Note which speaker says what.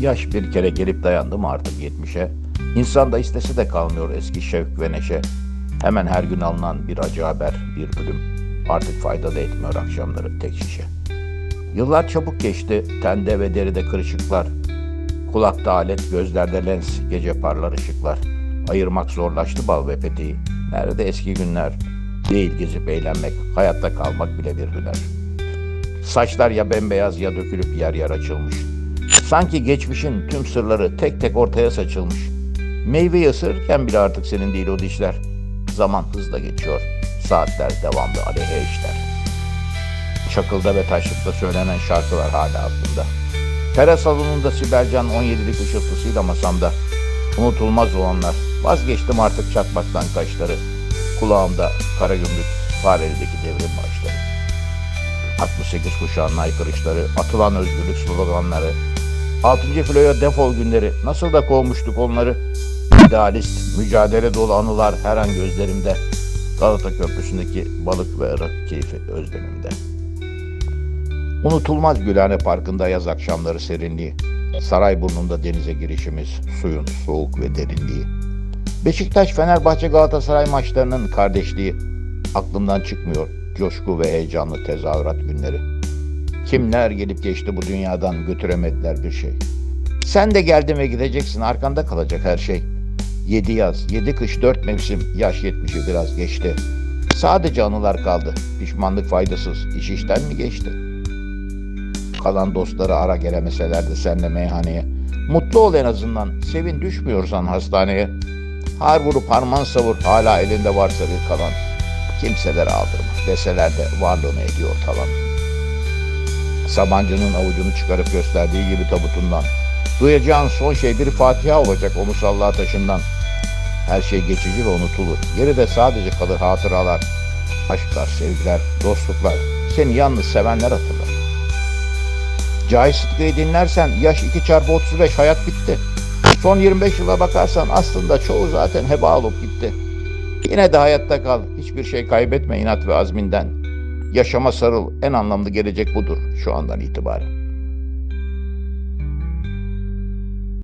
Speaker 1: Yaş bir kere gelip dayandı mı artık yetmişe? İnsan da istese de kalmıyor eski şevk ve neşe. Hemen her gün alınan bir acı haber, bir ölüm. Artık fayda da etmiyor akşamları tek şişe. Yıllar çabuk geçti, tende ve deride kırışıklar. Kulakta alet, gözlerde lens, gece parlar ışıklar. Ayırmak zorlaştı bal ve peteği. Nerede eski günler? Değil gezip eğlenmek, hayatta kalmak bile bir hüner. Saçlar ya bembeyaz ya dökülüp yer yer açılmış. Sanki geçmişin tüm sırları tek tek ortaya saçılmış. Meyveyi ısırırken bile artık senin değil o dişler. Zaman hızla geçiyor. Saatler devamlı aleyhe işler. Çakılda ve taşlıkta söylenen şarkılar hala aklımda. Pera salonunda Sibelcan 17'lik ışıltısıyla masamda. Unutulmaz olanlar. Vazgeçtim artık çakmaktan kaşları. Kulağımda kara gümrük Fareli'deki devrim marşları. 68 kuşağının aykırışları, atılan özgürlük sloganları, 6. filoya defol günleri, nasıl da kovmuştuk onları. İdealist, mücadele dolu anılar her an gözlerimde. Galata Köprüsü'ndeki balık ve ırık keyfi özlemimde. Unutulmaz Gülhane Parkı'nda yaz akşamları serinliği. Sarayburnu'nda denize girişimiz, suyun soğuk ve derinliği. Beşiktaş, Fenerbahçe, Galatasaray maçlarının kardeşliği. Aklımdan çıkmıyor coşku ve heyecanlı tezahürat günleri. Kimler gelip geçti bu dünyadan götüremediler bir şey. Sen de geldin ve gideceksin arkanda kalacak her şey. Yedi yaz, yedi kış, dört mevsim, yaş yetmişi biraz geçti. Sadece anılar kaldı. Pişmanlık faydasız, iş işten mi geçti? Kalan dostları ara gelemeseler de senle meyhaneye. Mutlu ol en azından, sevin düşmüyorsan hastaneye. Har vurup harman savur, hala elinde varsa bir kalan. Kimselere aldırma, deseler de varlığını ediyor talan. Sabancı'nın avucunu çıkarıp gösterdiği gibi tabutundan. Duyacağın son şey bir Fatiha olacak o musalla taşından. Her şey geçici ve unutulur. Geride sadece kalır hatıralar. Aşklar, sevgiler, dostluklar. Seni yalnız sevenler hatırlar. Cahit Sıtkı'yı dinlersen yaş 2 çarpı 35 hayat bitti. Son 25 yıla bakarsan aslında çoğu zaten heba olup gitti. Yine de hayatta kal. Hiçbir şey kaybetme inat ve azminden. Yaşama sarıl. En anlamlı gelecek budur şu andan itibaren.